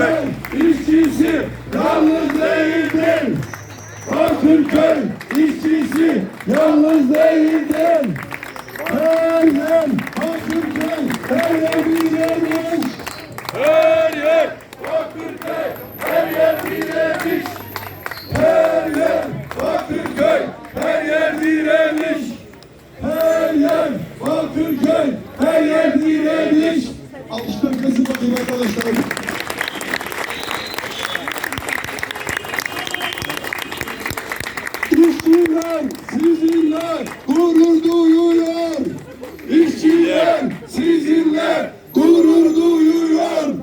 Bakırköy işçisi yalnız değildir. Bakırköy işçisi yalnız değildir. Her yer Bakırköy, her yer birlemiş. Her yer Bakırköy, her yer birlemiş. Her yer Bakırköy, her yer direnmiş. Her yer Bakırköy, her yer direnmiş. Alkışlar kesin bakayım arkadaşlar. İşçiler sizinle gurur duyuyor. İşçiler sizinle gurur duyuyor.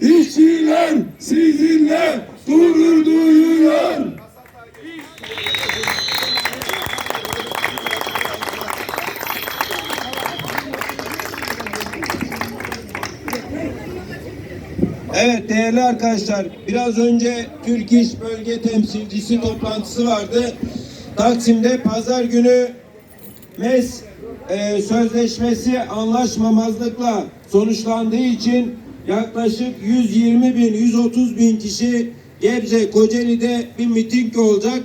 İşçiler sizinle gurur duyuyor. Evet değerli arkadaşlar biraz önce Türk İş Bölge Temsilcisi toplantısı vardı. Taksim'de pazar günü MES e, sözleşmesi anlaşmamazlıkla sonuçlandığı için yaklaşık 120 bin 130 bin kişi Gebze Kocaeli'de bir miting olacak.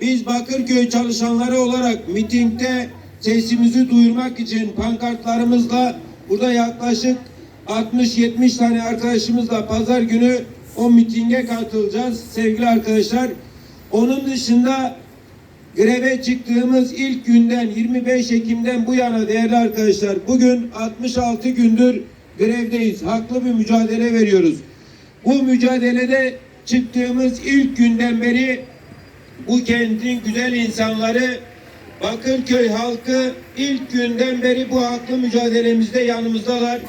Biz Bakırköy çalışanları olarak mitingde sesimizi duyurmak için pankartlarımızla burada yaklaşık 60-70 tane arkadaşımızla pazar günü o mitinge katılacağız sevgili arkadaşlar. Onun dışında greve çıktığımız ilk günden 25 Ekim'den bu yana değerli arkadaşlar bugün 66 gündür grevdeyiz. Haklı bir mücadele veriyoruz. Bu mücadelede çıktığımız ilk günden beri bu kentin güzel insanları Bakırköy halkı ilk günden beri bu haklı mücadelemizde yanımızdalar.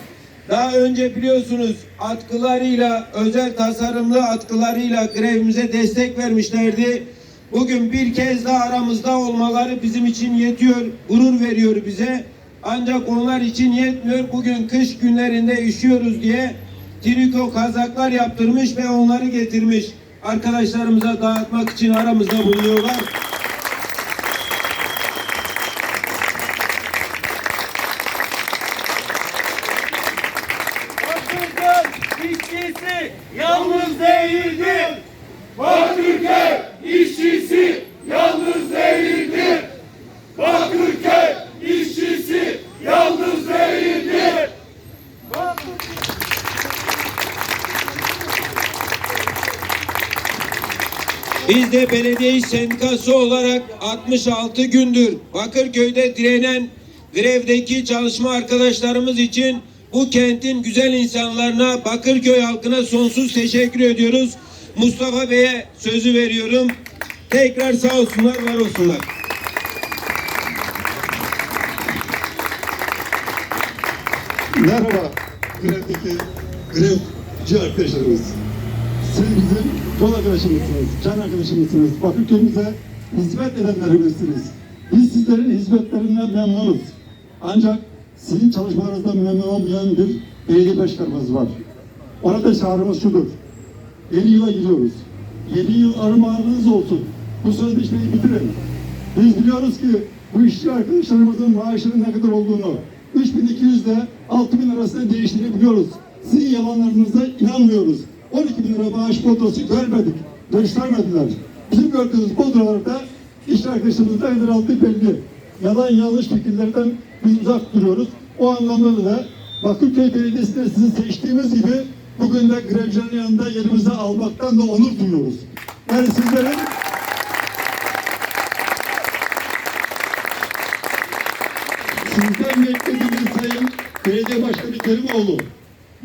Daha önce biliyorsunuz atkılarıyla, özel tasarımlı atkılarıyla grevimize destek vermişlerdi. Bugün bir kez daha aramızda olmaları bizim için yetiyor, gurur veriyor bize. Ancak onlar için yetmiyor. Bugün kış günlerinde üşüyoruz diye triko kazaklar yaptırmış ve onları getirmiş. Arkadaşlarımıza dağıtmak için aramızda bulunuyorlar. İşçisi yalnız değildir. Bakırköy işçisi yalnız değildir. Bakırköy işçisi yalnız değildir. Biz de belediye iş sendikası olarak 66 gündür Bakırköy'de direnen grevdeki çalışma arkadaşlarımız için bu kentin güzel insanlarına, Bakırköy halkına sonsuz teşekkür ediyoruz. Mustafa Bey'e sözü veriyorum. Tekrar sağ olsunlar, var olsunlar. Merhaba grevdeki grevci arkadaşlarımız. Siz bizim yol arkadaşımızsınız, can arkadaşımızsınız. Bakırköy'ümüze hizmet edenlerimizsiniz. Biz sizlerin hizmetlerinden memnunuz. Ancak sizin çalışmalarınızdan memnun olmayan bir belediye başkanımız var. Ona da çağrımız şudur. Yeni yıla giriyoruz. Yeni yıl armağanınız olsun. Bu sözleşmeyi bitirin. Biz biliyoruz ki bu işçi arkadaşlarımızın maaşının ne kadar olduğunu 3200 ile 6000 arasında değiştiğini biliyoruz. Sizin yalanlarınıza inanmıyoruz. 12 bin lira maaş bodosu görmedik. Göstermediler. Bizim gördüğümüz bodolarda işçi arkadaşlarımızın ne kadar aldığı belli. Yalan yanlış fikirlerden biz uzak duruyoruz. O anlamda da Bakırköy Belediyesi'nde sizi seçtiğimiz gibi bugün de grevcilerin yanında yerimize almaktan da onur duyuyoruz. Yani sizlerin sizden beklediğimiz sayın belediye başkanı Kerimoğlu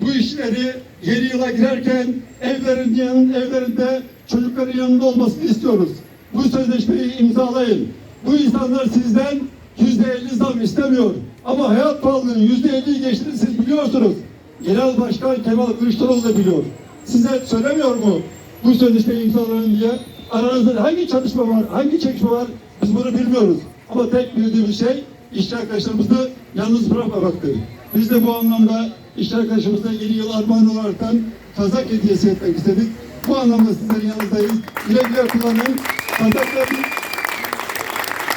bu işleri yeni yıla girerken evlerin yanın evlerinde çocukların yanında olmasını istiyoruz. Bu sözleşmeyi imzalayın. Bu insanlar sizden yüzde elli zam istemiyor. Ama hayat pahalılığının yüzde elliyi geçtiğini siz biliyorsunuz. Genel Başkan Kemal Kılıçdaroğlu da biliyor. Size söylemiyor mu bu sözleşmeyi imzalayın diye? Aranızda hangi çalışma var, hangi çekişme var biz bunu bilmiyoruz. Ama tek bildiğimiz şey işçi arkadaşlarımızı yalnız bırakmamaktır. Biz de bu anlamda işçi arkadaşımıza yeni yıl armağan olaraktan kazak hediyesi etmek istedik. Bu anlamda sizlerin yanınızdayız. Güle güle kullanın. Kazaklarınız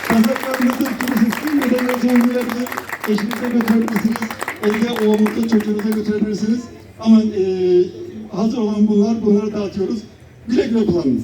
Kazaklarınızı kimisi sizin bedenlerinize uygulayabilir. Eşinize götürebilirsiniz. Evde oğlunuza çocuğunuza götürebilirsiniz. Ama e, hazır olan bunlar. Bunları dağıtıyoruz. Güle güle kullanınız.